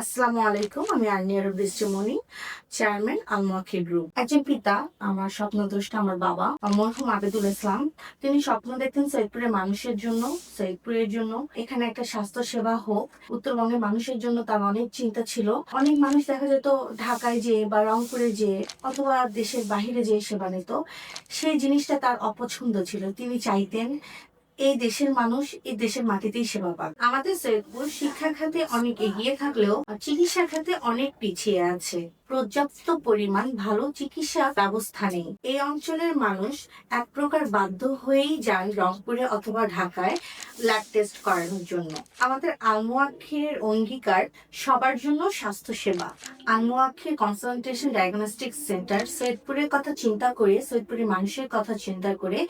আসসালামু আলাইকুম, আমি আর্নিয়ার বৃষ্টিমণি চেয়ারম্যান আলমাখি গ্রুপ একজন পিতা, আমার স্বপ্নদ্রষ্টা আমার বাবা মরহুম আবেদুল ইসলাম। তিনি স্বপ্ন দেখতেন সৈয়দপুরের মানুষের জন্য, সৈয়দপুরের জন্য। এখানে একটা স্বাস্থ্য সেবা হোক উত্তরবঙ্গের মানুষের জন্য তার অনেক চিন্তা ছিল। অনেক মানুষ দেখা যেত ঢাকায় যে বা রংপুরে যে অথবা দেশের বাহিরে যে সেবা নিত। সেই জিনিসটা তার অপছন্দ ছিল। তিনি চাইতেন এই দেশের মানুষ এই দেশের মাটিতেই সেবা পাক আমাদের সৈয়দপুর শিক্ষা খাতে অনেক এগিয়ে থাকলেও চিকিৎসা খাতে অনেক পিছিয়ে আছে। পর্যাপ্ত পরিমাণ ভালো চিকিৎসা ব্যবস্থা নেই। এই অঞ্চলের মানুষ এক প্রকার বাধ্য হয়েই যান রংপুরে অথবা ঢাকায়। ব্লাড টেস্ট করানোর জন্য। আমাদের আলমোয়াক্ষীর অঙ্গীকার সবার জন্য স্বাস্থ্য সেবা আলমোয়াক্ষীর কনসালটেশন ডায়াগনস্টিক সেন্টার সৈয়দপুরের কথা চিন্তা করে, সৈয়দপুরের মানুষের কথা চিন্তা করে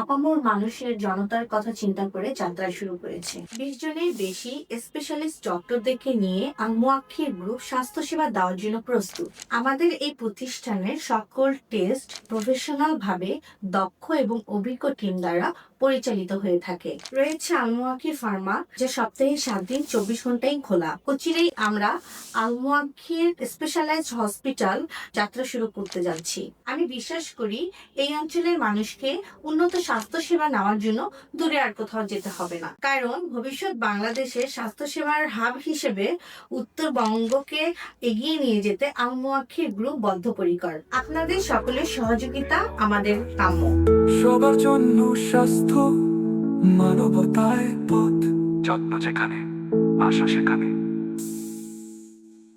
আপামর মানুষের জনতার কথা চিন্তা করে যাত্রা শুরু করেছে। বিশ জনের বেশি স্পেশালিস্ট ডক্টরদেরকে নিয়ে আলমোয়াক্ষীর গ্রুপ স্বাস্থ্যসেবা দেওয়ার জন্য প্রস্তুত। আমাদের এই প্রতিষ্ঠানের সকল টেস্ট প্রফেশনাল ভাবে দক্ষ এবং অভিজ্ঞ টিম দ্বারা পরিচালিত হয়ে থাকে। রয়েছে আলমোয়াক্ষী ফার্মা, যা সপ্তাহে সাত দিন চব্বিশ ঘন্টাই খোলা। কোচিরেই আমরা আলমোয়াক্ষীর স্পেশালাইজড হসপিটাল যাত্রা শুরু করতে যাচ্ছি। আমি বিশ্বাস করি এই অঞ্চলের মানুষকে উন্নত স্বাস্থ্য সেবা নেওয়ার জন্য দূরে আর কোথাও যেতে হবে না। কারণ ভবিষ্যৎ বাংলাদেশের স্বাস্থ্যসেবার হাব হিসেবে উত্তরবঙ্গকে এগিয়ে নিয়ে যেতে আলমোয়াক্ষীর গ্রুপ বদ্ধপরিকর। আপনাদের সকলের সহযোগিতা আমাদের কাম্য। সবার জন্য স্বাস্থ্য মানবতায় পথ। যত্ন যেখানে আশা সেখানে।